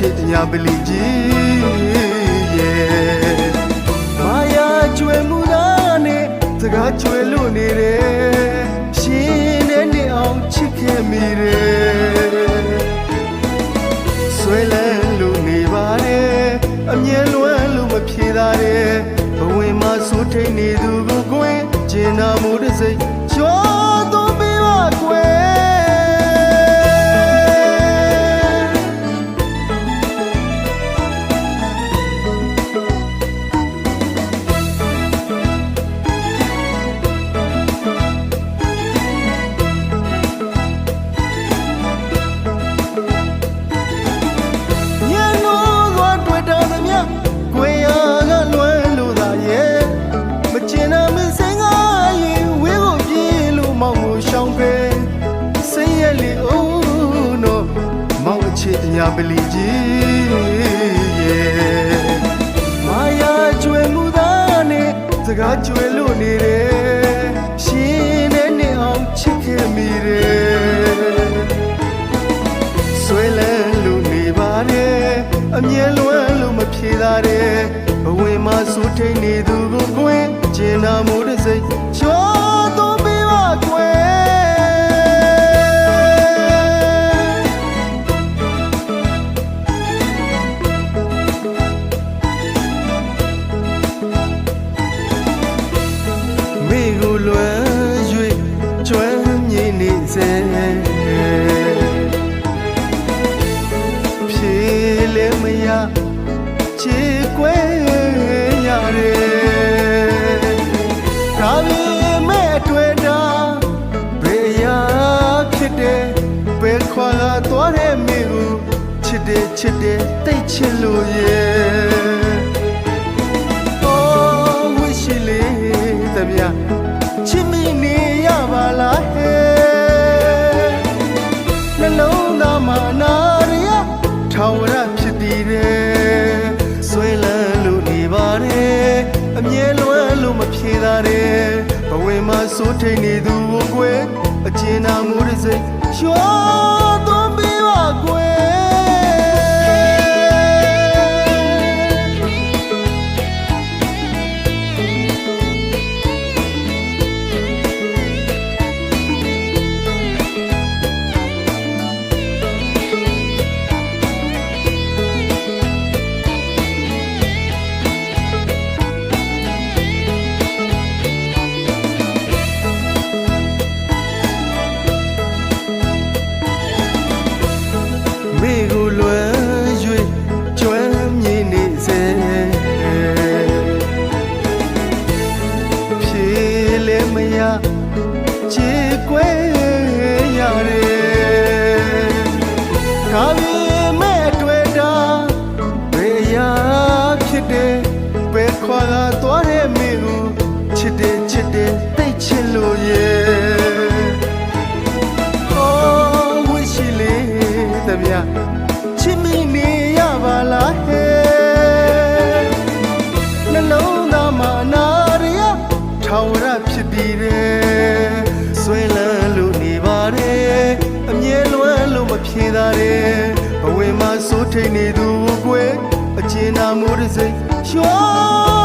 ချစ်ညာပလီကြီးရဲ့မာယာကျွယ်မှုသားနဲ့စကားကျွယ်လို့နေတယ်ရှင်နဲ့နေအောင်ချစ်ခဲ့မိတယ်ဆွဲလန်းလို့နေပါတယ်အမြဲလွမ်းလို့မဖြေတာတဲ့ဘဝင်မှာစိုးထိန်နေသူကိုကိုယ်ကျင်နာမှုတစ်စိတ်ကျော် မောင်အချစ်ညာပလီကြီးရဲ့မာယာကျွယ်မှုသားနဲ့စကားကျွယ်လို့နေတယ်ရှင်နဲ့နေအောင်ချစ်ခဲ့မိတယ်ဆွဲလန်းလို့နေပါတယ်အမြဲလွမ်းလို့မဖြေတာတဲ့ဘဝင်မှာစိုးထိန်နေသူကိုကိုယ်ကျင်နာမှုတစ်စိတ် စေဖြေလဲမရချေကွယ်ရတယ်ဒါပေမဲ့အတွေ့တာဘယ်ရာဖြစ်တယ်ဘယ်ခွာလာသွားတဲ့မိကိုချစ်တယ်ချစ်တယ်တိတ်ချစ်လို့ရဲ့ ဝင်မှာစိုးထိန်နေသူကိုကွယ်အကျဉ်းနာမှုတစ်စိတ်ရွှာ ချေကွယ်ရတယ်ဒါပေ တယ်ဘဝင်မှာစိုးထိန်နေသူကိုကွယ်အကျဉ်းနာမှုတစ်စိတ်ရွှာ